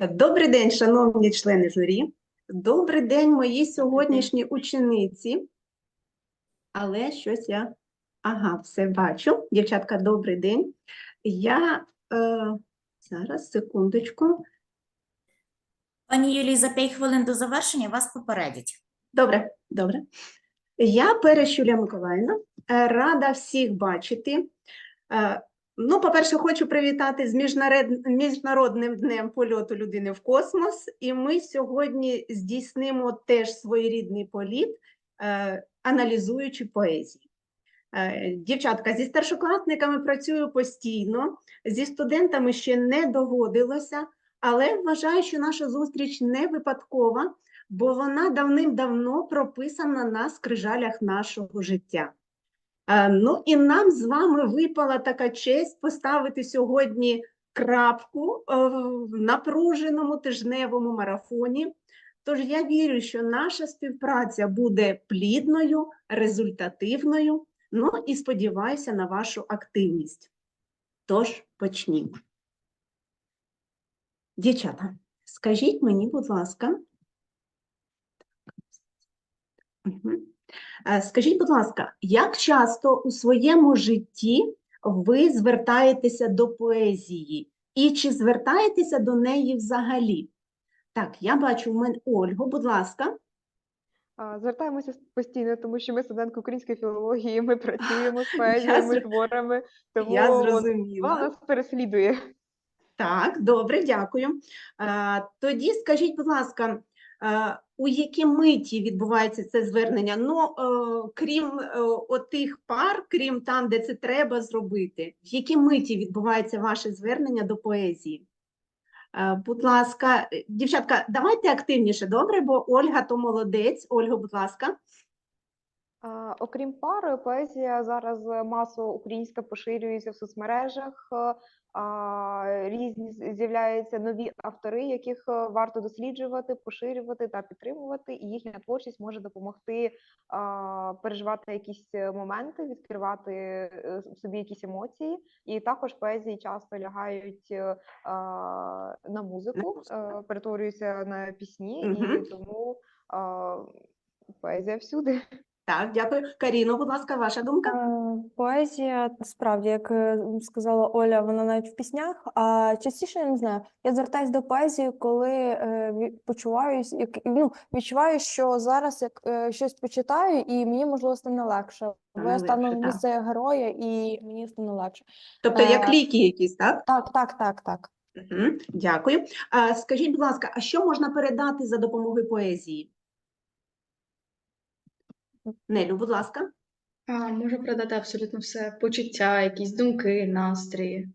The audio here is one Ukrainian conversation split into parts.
Добрий день, шановні члени журі. Добрий день, мої сьогоднішні учениці. Але щось я. Ага, все бачу. Дівчатка, добрий день. Я е, зараз, секундочку. Пані Юлії, за 5 хвилин до завершення вас попередять. Добре, добре. Я Переш Юлія Миколаївна, е, рада всіх бачити. Е, Ну, по-перше, хочу привітати з Міжнародним днем польоту людини в космос. І ми сьогодні здійснимо теж своєрідний політ, е, аналізуючи поезію. Е, Дівчатка, зі старшокласниками працюю постійно, зі студентами ще не доводилося, але вважаю, що наша зустріч не випадкова, бо вона давним-давно прописана на скрижалях нашого життя. Е, Ну і нам з вами випала така честь поставити сьогодні крапку е, в напруженому тижневому марафоні. Тож я вірю, що наша співпраця буде плідною, результативною. Ну і сподіваюся на вашу активність. Тож почнімо. Дівчата, скажіть мені, будь ласка. Мгм. Е, Скажіть, будь ласка, як часто у своєму житті ви звертаєтеся до поезії? І чи звертаєтеся до неї взагалі? Так, я бачу в мене Ольгу, будь ласка. Звертаємося постійно, тому що ми студентки української філології, ми працюємо з поезіями, творами, тому Я вона зрозуміла. нас переслідує. Так, добре, дякую. Е, Тоді скажіть, будь ласка, е, у які миті відбувається це звернення? Ну, е, крім е, отих пар, крім там, де це треба зробити, в які миті відбувається ваше звернення до поезії? Е, Будь ласка, е, дівчатка, давайте активніше, добре, бо Ольга то молодець. Ольга, будь ласка. Окрім пари, поезія зараз масово українська поширюється в соцмережах. е, Різні з'являються нові автори, яких е, варто досліджувати, поширювати та підтримувати, і їхня творчість може допомогти переживати якісь е, моменти, відкривати в собі якісь емоції. І також поезії часто лягають на музику, перетворюються на пісні, і тому поезія всюди. Так, дякую. Каріно, будь ласка, ваша думка? Е, Поезія, справді, як е, сказала Оля, вона навіть в піснях. А частіше я не знаю. Я звертаюсь до поезії, коли е, почуваюсь, як ну відчуваю, що зараз як е, щось почитаю, і мені можливо стане легше. Бо я стану місце героя, і мені стане легше. Тобто як ліки якісь, так? Так, так, так, так. Мгм, Дякую. А, скажіть, будь ласка, а що можна передати за допомогою поезії? Нелю, будь ласка. А, можу продати абсолютно все. Почуття, якісь думки, настрої.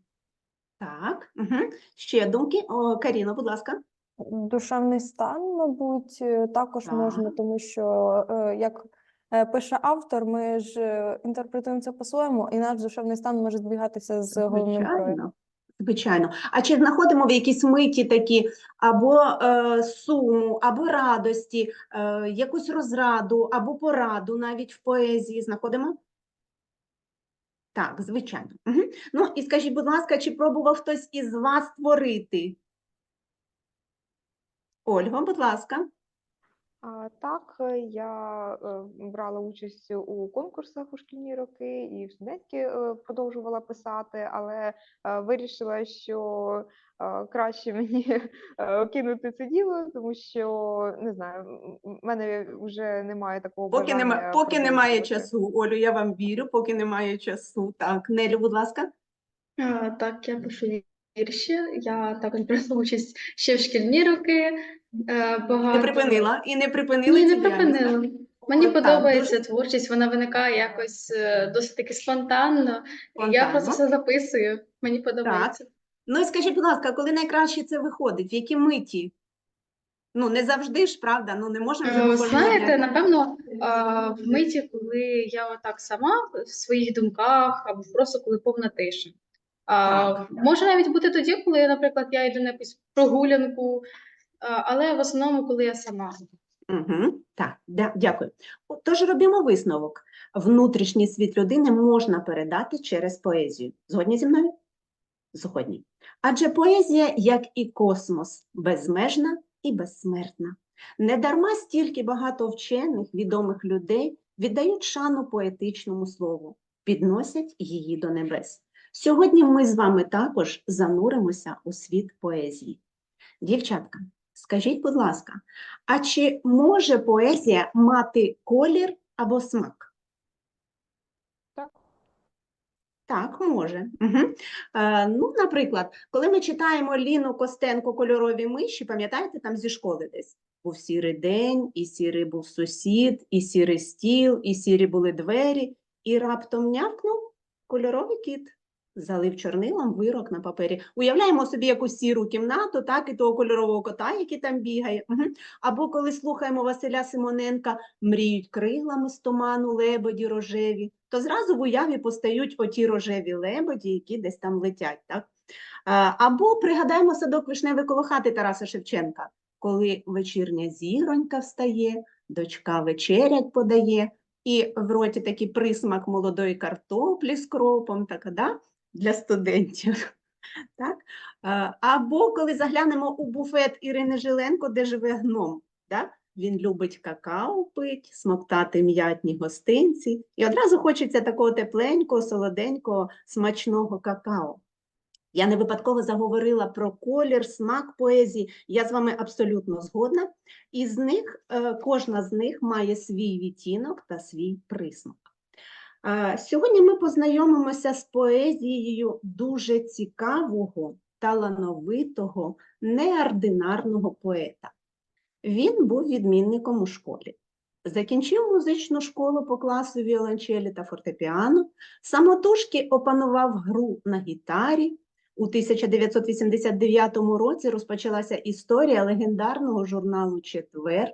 Так. Угу. Ще думки? О, Каріно, будь ласка. Душевний стан, мабуть, е, також можна, тому що е, як е, пише автор, ми ж інтерпретуємо це по-своєму, і наш душевний стан може збігатися з головним проявом. Звичайно. А чи знаходимо в якісь миті такі або е, суму, або радості, е, якусь розраду, або пораду навіть в поезії знаходимо? Так, звичайно. Угу. Ну і скажіть, будь ласка, чи пробував хтось із вас творити? Ольга, будь ласка. Так, е, я е, брала участь у конкурсах у шкільні роки і в студентські е, продовжувала писати, але вирішила, що краще мені кинути це діло, тому що не знаю, в мене вже немає такого Поки, нема, бажання поки немає часу, Олю, я вам вірю, поки немає часу. Так, Нелю, будь ласка. А, так, я пишу вірші. Я також брала участь ще в шкільні роки. Е, Не припинила і не припинила Ні, не так? припинила. Мені От подобається дуже творчість, вона виникає якось е, досить таки спонтанно. І я просто все записую. Мені подобається. Ну і скажіть, будь ласка, коли найкраще це виходить? В які миті? Ну, не завжди ж, правда, ну не можемо ж Е, Знаєте, напевно, в миті, коли я отак сама в своїх думках, або просто коли повна тиша. А, Так. може навіть бути тоді, коли, наприклад, я йду на якусь прогулянку, але в основному, коли я сама. Угу. Так, дя- дякую. Тож робимо висновок. Внутрішній світ людини можна передати через поезію. Згодні зі мною? Згодні. Адже поезія, як і космос, безмежна і безсмертна. Недарма стільки багато вчених, відомих людей віддають шану поетичному слову, підносять її до небес. Сьогодні ми з вами також зануримося у світ поезії. Дівчатка, скажіть, будь ласка, а чи може поезія мати колір або смак? Так. Так, може. Угу. Е, ну, наприклад, коли ми читаємо Ліну Костенко кольорові миші, пам'ятаєте, там зі школи десь був сірий день, і сірий був сусід, і сірий стіл, і сірі були двері, і раптом нявкнув кольоровий кіт. Залив чорнилом вирок на папері. Уявляємо собі якусь сіру кімнату, так, і того кольорового кота, який там бігає. Угу. Або коли слухаємо Василя Симоненка мріють крилами з туману лебеді рожеві, то зразу в уяві постають оті рожеві лебеді, які десь там летять. Так? Або пригадаємо садок вишневий коло хати Тараса Шевченка, коли вечірня зіронька встає, дочка вечерять подає, і в роті такий присмак молодої картоплі з кропом, так, да? Для студентів. Так? Або коли заглянемо у буфет Ірини Жиленко, де живе гном. Да? Він любить какао пить, смоктати м'ятні гостинці. І одразу хочеться такого тепленького, солоденького, смачного какао. Я не випадково заговорила про колір, смак поезії. Я з вами абсолютно згодна. І з них, е, кожна з них має свій відтінок та свій присмак. Сьогодні ми познайомимося з поезією дуже цікавого, талановитого, неординарного поета. Він був відмінником у школі. Закінчив музичну школу по класу віолончелі та фортепіано, самотужки опанував гру на гітарі. У 1989 році розпочалася історія легендарного журналу Четвер.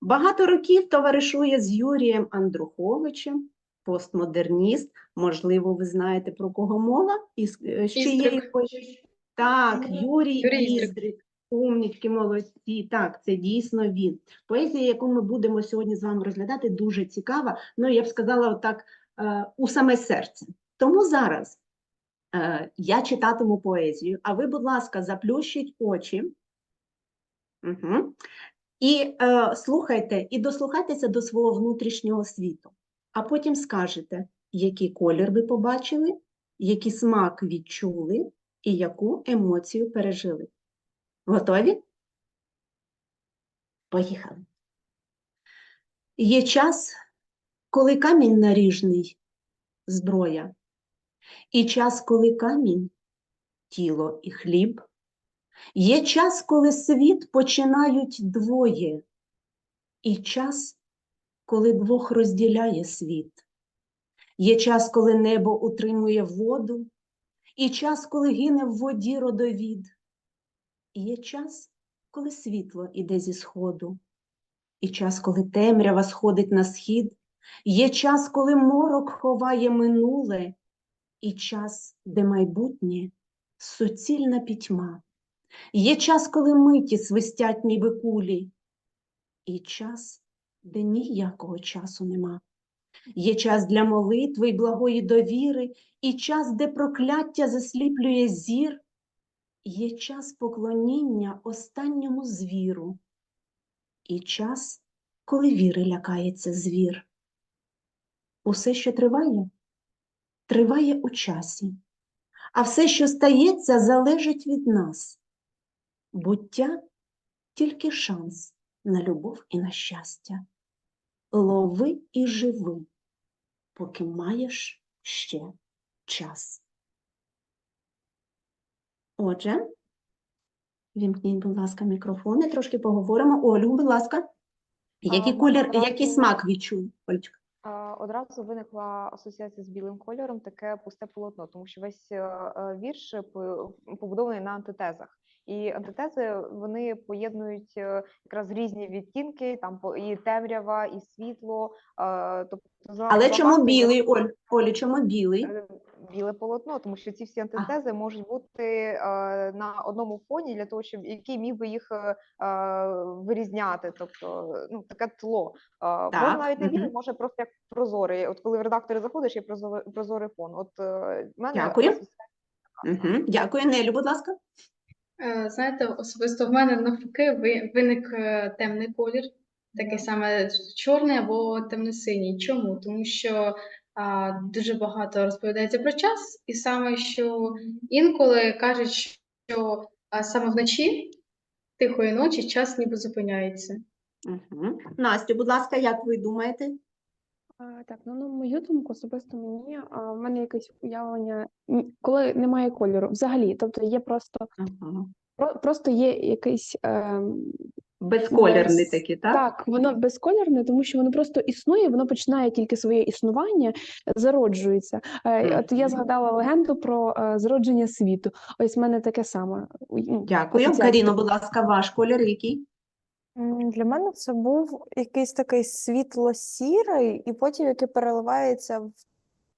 Багато років товаришує з Юрієм Андруховичем, постмодерніст. Можливо, ви знаєте, про кого мова? І е, Іздрик. поезії? Так, Юрій, Іздрик. Умнічки, молодці. Так, це дійсно він. Поезія, яку ми будемо сьогодні з вами розглядати, дуже цікава. Ну, я б сказала, отак, е, у саме серце. Тому зараз е, я читатиму поезію, а ви, будь ласка, заплющіть очі. Угу. І е, слухайте, і дослухайтеся до свого внутрішнього світу. А потім скажете, який колір ви побачили, який смак відчули і яку емоцію пережили. Готові? Поїхали. Є час, коли камінь наріжний зброя, і час, коли камінь тіло і хліб. Є час, коли світ починають двоє, і час, коли двох розділяє світ. Є час, коли небо утримує воду, і час, коли гине в воді родовід. І є час, коли світло іде зі сходу, і час, коли темрява сходить на схід, є час, коли морок ховає минуле, і час, де майбутнє суцільна пітьма. Є час, коли миті свистять ніби кулі, і час, де ніякого часу нема. Є час для молитви й благої довіри, і час, де прокляття засліплює зір, є час поклоніння останньому звіру, і час, коли віри лякається звір. Усе, що триває, триває у часі, а все, що стається, залежить від нас. Буття тільки шанс на любов і на щастя. Лови і живи, поки маєш ще час. Отже, вімкніть, будь ласка, мікрофони, трошки поговоримо. Олю, будь ласка, який А, колір, одразу- який смак відчув, Олечка? Одразу виникла асоціація з білим кольором, таке пусте полотно, тому що весь е, е, вірш побудований на антитезах. І антитези вони поєднують е, якраз різні відтінки, там і темрява, і світло. Тобто Але чому білий, Оль? Олі, чому білий? Е, біле полотно, тому що ці всі антитези можуть бути на одному фоні для того, щоб який міг би їх е, вирізняти. Тобто, ну таке тло. Так, навіть не білий, може просто як прозорий. От коли в редакторі заходиш, є прозорий, прозорий фон. От мене Дякую. Угу. Дякую. Нелю, будь ласка. Е, Знаєте, особисто в мене навпаки ви- виник е, темний колір, такий саме чорний або темно-синій. Чому? Тому що а, дуже багато розповідається про час, і саме що інколи кажуть, що а, саме вночі, тихої ночі, час ніби зупиняється. Угу. Настю, будь ласка, як ви думаєте? Так, ну на мою думку, особисто мені, а, в мене якесь уявлення, коли немає кольору, взагалі, тобто є просто, Ага. про- просто є якийсь ем, Безколірні без- такі, так? так, воно безкольорне, тому що воно просто існує, воно починає тільки своє існування, зароджується. Е, От я згадала легенду про е, зародження світу. Ось в мене таке саме. ну, Дякую. Каріно, будь ласка, ваш колір який? Для мене це був якийсь такий світло-сірий, і потім який переливається в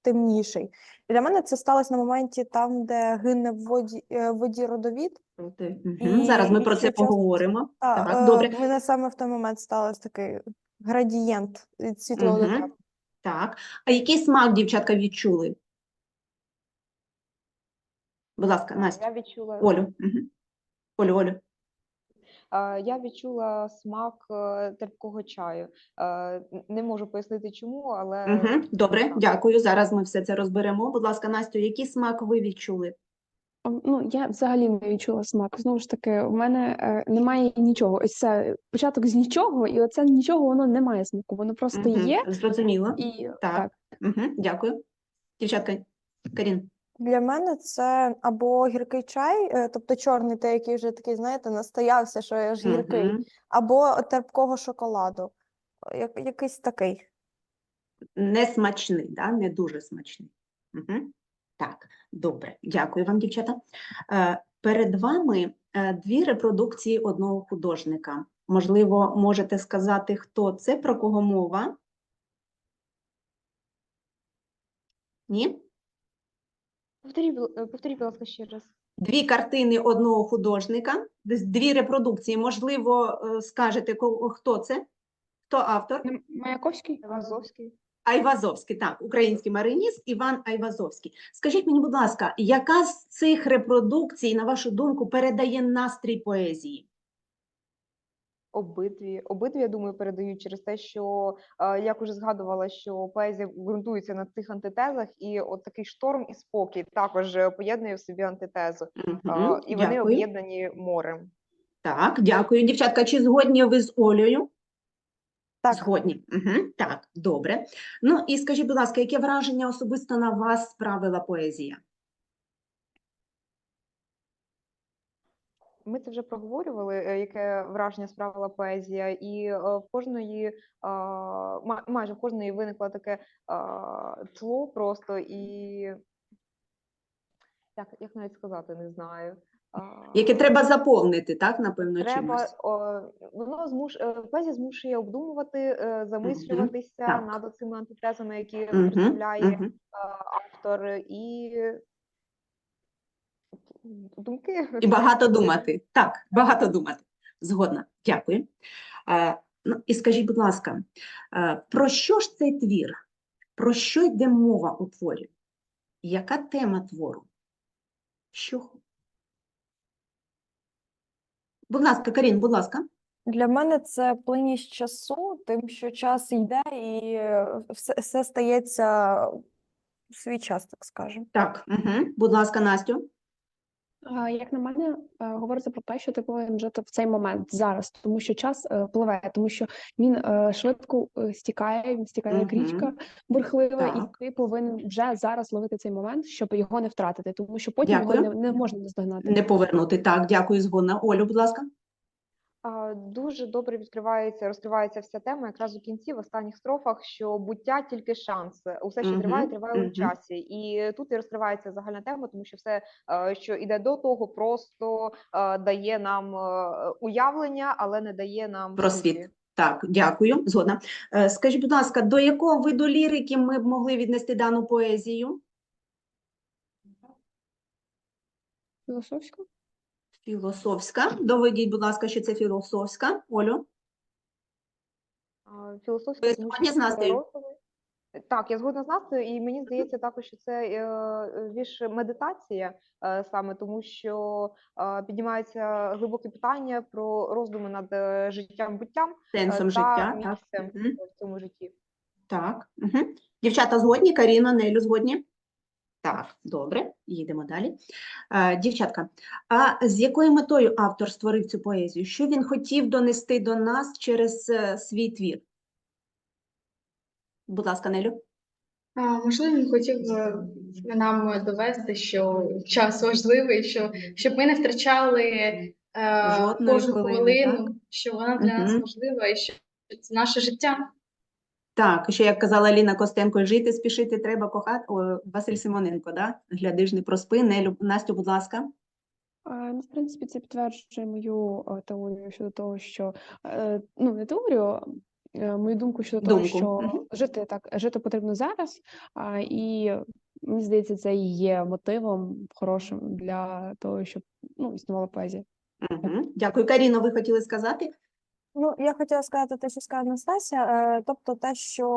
темніший. І для мене це сталося на моменті там, де гине в воді, е, в воді родовід. Угу. Зараз ми про це цей поговоримо. Та, Так, е, добре. в мене саме в той момент сталося такий градієнт від світлого до Мгм. темного. Так. А який смак дівчатка відчули? Будь ласка, Настя. Я відчула Олю. Угу. Олю, Олю. Е, Я відчула смак е, терпкого чаю. Е, Не можу пояснити чому, але Угу. Добре, дякую. Зараз ми все це розберемо. Будь ласка, Настю, який смак ви відчули? Ну, я взагалі не відчула смак. Знову ж таки, в мене е, немає нічого. Ось це початок з нічого, і оце нічого воно не має смаку. Воно просто Мгм. є Зрозуміло. і Так. так. Угу. Дякую. Дівчатка, Карін. Для мене це або гіркий чай, е, тобто чорний, той, який вже такий, знаєте, настоявся, що аж гіркий, Мгм. або терпкого шоколаду. Як, якийсь такий. Не смачний, да? не дуже смачний. Угу. Так, добре. Дякую вам, дівчата. Е, Перед вами е, дві репродукції одного художника. Можливо, можете сказати, хто це, про кого мова? Ні? Повторіть, будь- е, повторіть, будь ласка, ще раз. Дві картини одного художника, десь дві репродукції. Можливо, е, скажете, ко- хто це? Хто автор? Маяковський? Вазовський. Айвазовський, так, український мариніст Іван Айвазовський. Скажіть мені, будь ласка, яка з цих репродукцій, на вашу думку, передає настрій поезії? Обидві, обидві, я думаю, передають через те, що е, як уже згадувала, що поезія ґрунтується на цих антитезах, і от такий шторм і спокій також е, поєднує в собі антитезу, Е, і вони об'єднані морем. Так, дякую. Дівчатка, чи згодні ви з Олею? Так. Згодні. Угу, так, добре. Ну і скажіть, будь ласка, яке враження особисто на вас справила поезія? Ми це вже проговорювали, е, яке враження справила поезія, і е, в кожної, майже в кожної виникло таке тло просто і як, як навіть сказати, не знаю. Яке треба заповнити, так, напевно, Треба, чимось? о, воно змуш, е, поезія змушує обдумувати, е, замислюватися так. над цими антитезами, які Мгм, представляє е, автор, і думки. І багато думати. Так, багато думати. Згодна. Дякую. Ну, і скажіть, будь ласка, про що ж цей твір? Про що йде мова у творі? Яка тема твору? Що? Будь ласка, Карін, будь ласка. Для мене це плинність часу, тим, що час йде і е, все, все стається в свій час, так скажемо. Так, угу. будь ласка, Настю. Як на мене, говорити говориться про те, що ти повинен жити в цей момент зараз, тому що час е, пливе, тому що він е, швидко е, стікає, він стікає як Мгм. річка бурхлива, Так. і ти повинен вже зараз ловити цей момент, щоб його не втратити, тому що потім його не, не можна наздогнати. Не повернути. Так, дякую, згодна. Олю, будь ласка. Дуже добре відкривається, розкривається вся тема якраз у кінці, в останніх строфах, що буття тільки шанс. Усе, що триває, триває у часі. І тут і розкривається загальна тема, тому що все, е, що йде до того, просто е, дає нам е, уявлення, але не дає нам Про світ. Так, дякую, згодна. Скажіть, будь ласка, до якого виду лірики ми б могли віднести дану поезію? Філософсько? Філософська. Доведіть, будь ласка, що це філософська. Олю. А, Філософський Ви згодні з Настею? Так, я згодна з Настею, і мені здається також, що це е, більш медитація е, саме, тому що е, піднімаються глибокі питання про роздуми над життям буттям Сенсом та життя, місцем Мгм. в цьому житті. Так. Угу. Дівчата згодні? Каріна, Нелю згодні? Так, добре, їдемо далі. Е, дівчатка, а з якою метою автор створив цю поезію? Що він хотів донести до нас через е, свій твір? Будь ласка, Нелю. А, можливо, він хотів е, нам довести, що час важливий, що щоб ми не втрачали кожну хвилину, що вона для нас важлива і що це наше життя. Так, ще як казала Ліна Костенко, жити, спішити треба кохати. О, Василь Симоненко, да? Гляди ж не проспи. Нелю, Настю, будь ласка. Ну, в принципі, це підтверджує мою е, теорію щодо того, що е, ну не теорію, е, мою думку щодо того, що мгм. жити так, жити потрібно зараз. І мені здається, це і є мотивом хорошим для того, щоб ну, існувала поезія. Угу. Дякую. Каріно, ви хотіли сказати? Ну, я хотіла сказати те, що сказала Настася, е, тобто те, що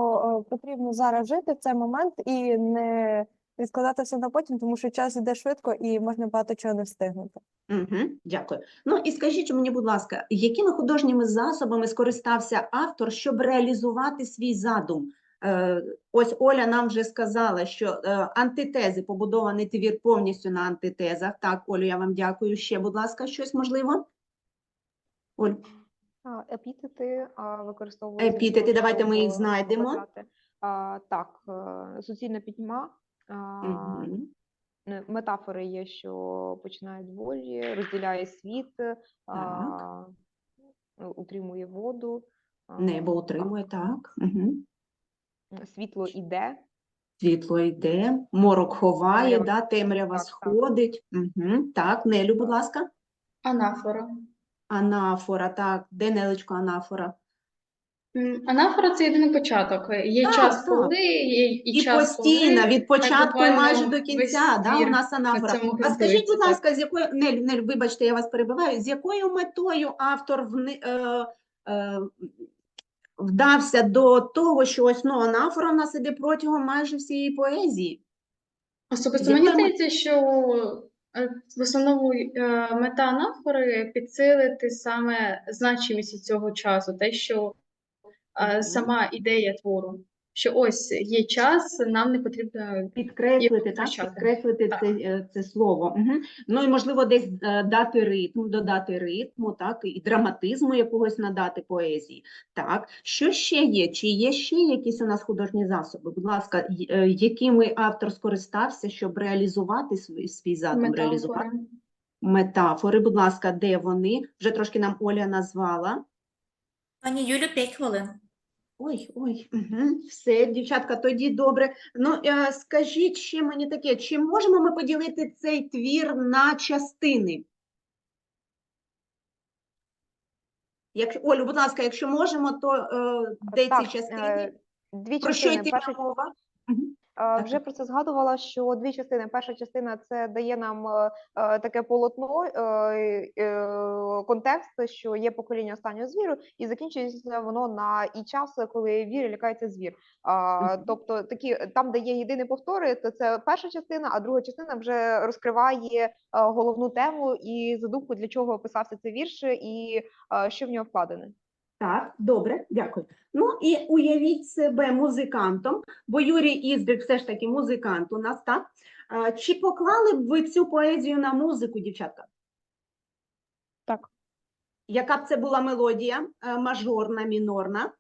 е, потрібно зараз жити в цей момент і не відкладати все на потім, тому що час іде швидко і можна багато чого не встигнути. Угу, дякую. Ну і скажіть мені, будь ласка, якими художніми засобами скористався автор, щоб реалізувати свій задум? Е, ось Оля нам вже сказала, що антитези, побудований твір повністю на антитезах. Так, Олю, я вам дякую. Ще, будь ласка, щось можливо? Оль, Епітети для Епітети, давайте ми їх знайдемо. А, Так, е, суцільна пітьма. е, Метафори є, що починає від волі, розділяє світ, а, е, утримує воду. небо утримує, так. Угу. Світло іде. Світло йде, морок ховає, Темрява да, темрява так, так. сходить. Угу. Так, Нелю, будь ласка. Анафора. Анафора, так, де Нелечко анафора? Анафора це єдиний початок. Є Так, час, так. коли є і, І час, постійно, коли. від початку майже до кінця, да, у нас анафора. А скажіть, будь ласка, з якою, Нель, Нель, вибачте, я вас перебиваю, з якою метою автор вни, е, е, вдався до того, що ось ну, анафора в нас іде протягом майже всієї поезії? Особисто мені здається, що в основному е, мета анафори підсилити саме значимість цього часу, те, що е, сама ідея твору, що ось є час, нам не потрібно Підкреслити, так, підкреслити Так. це, е, це слово. Угу. Ну і можливо десь е, дати ритм, додати ритму, так, і драматизму якогось надати поезії. Так, що ще є? Чи є ще якісь у нас художні засоби? Будь ласка, е, якими автор скористався, щоб реалізувати свій, свій задум, реалізувати метафори. метафори? Будь ласка, де вони? Вже трошки нам Оля назвала. Пані Юлю, 5 хвилин. Ой, ой, угу. все, дівчатка, тоді добре. Ну, е, скажіть ще мені таке, чи можемо ми поділити цей твір на частини? Якщо, Олю, будь ласка, якщо можемо, то е, де ці частини? е, Дві Про що частини. йтиме Перша мова? Так, Вже про це згадувала, що дві частини. Перша частина це дає нам е, е, таке полотно, е, контекст, що є покоління останнього звіру, і закінчується воно на і час, коли вір лякається звір. Тобто такі там, де є єдині повтори, то це перша частина, а друга частина вже розкриває головну тему і задумку, для чого писався цей вірш, і що в нього вкладене. Так, добре, дякую. Ну і уявіть себе музикантом, бо Юрій Іздрик все ж таки музикант у нас, так? Чи поклали б ви цю поезію на музику, дівчатка? Так, Яка б це була мелодія? Е, Мажорна, мінорна?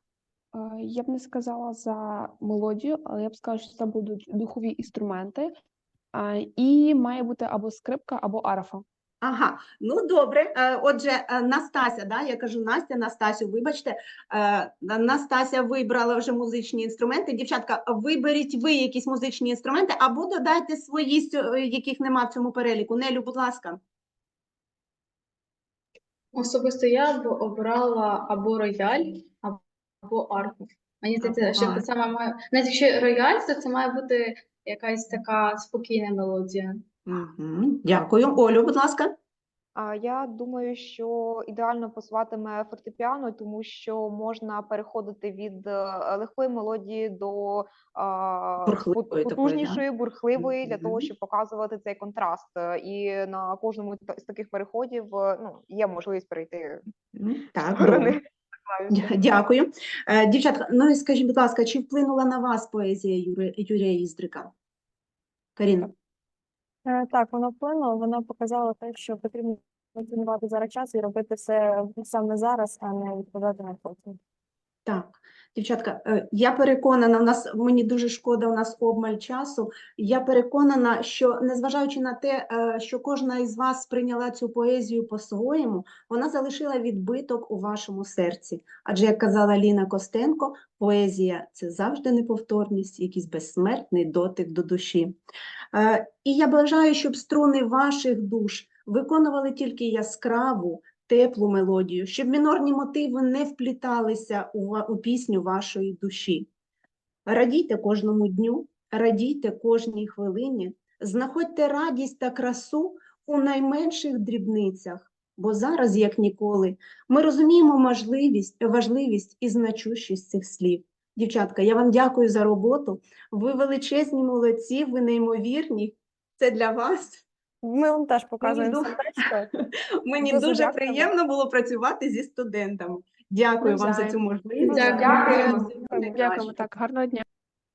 е, я б не сказала за мелодію, але я б сказала, що це будуть духові інструменти, і має бути або скрипка, або арфа. Ага, ну добре. Е, Отже, е, Настася, да, я кажу Настя, Настасю, вибачте, е, Настася вибрала вже музичні інструменти. Дівчатка, виберіть ви якісь музичні інструменти або додайте свої, яких нема в цьому переліку. Нелю, будь ласка. Особисто я б обрала або рояль, або арфу. Мені здається, що це саме має, навіть якщо рояль, то це має бути якась така спокійна мелодія. Дякую. Олю, будь ласка. А я думаю, що ідеально пасуватиме фортепіано, тому що можна переходити від е, легкої мелодії до а, Бурхливої пот- такої, да? потужнішої, бурхливої, для того, Мгм. щоб показувати цей контраст. Е, І на кожному та- з таких переходів е, ну, є можливість перейти Ну, Так, добре. клавіші. Дя- Дякую. Е, Дівчатка, ну і скажіть, будь ласка, чи вплинула на вас поезія Юри- Юрія Іздрика? Каріна? Е, Так, вона вплинула, вона показала те, що потрібно цінувати зараз час і робити все саме зараз, а не відкладати на потім. Так, дівчатка, е, я переконана, у нас мені дуже шкода, у нас обмаль часу. Я переконана, що незважаючи на те, е, що кожна із вас сприйняла цю поезію по-своєму, вона залишила відбиток у вашому серці. Адже, як казала Ліна Костенко, поезія це завжди неповторність, якийсь безсмертний дотик до душі. Е, І я бажаю, щоб струни ваших душ виконували тільки яскраву, теплу мелодію, щоб мінорні мотиви не впліталися у, у пісню вашої душі. Радійте кожному дню, радійте кожній хвилині, знаходьте радість та красу у найменших дрібницях, бо зараз, як ніколи, ми розуміємо можливість, важливість і значущість цих слів. Дівчатка, я вам дякую за роботу. Ви величезні молодці, ви неймовірні. Це для вас. Ми вам теж показуємо Мені, сердечко. Мені Дуже дуже приємно було працювати зі студентами. Дякую вам за цю можливість. Дякую. Дякую. Дякуємо так, гарного дня.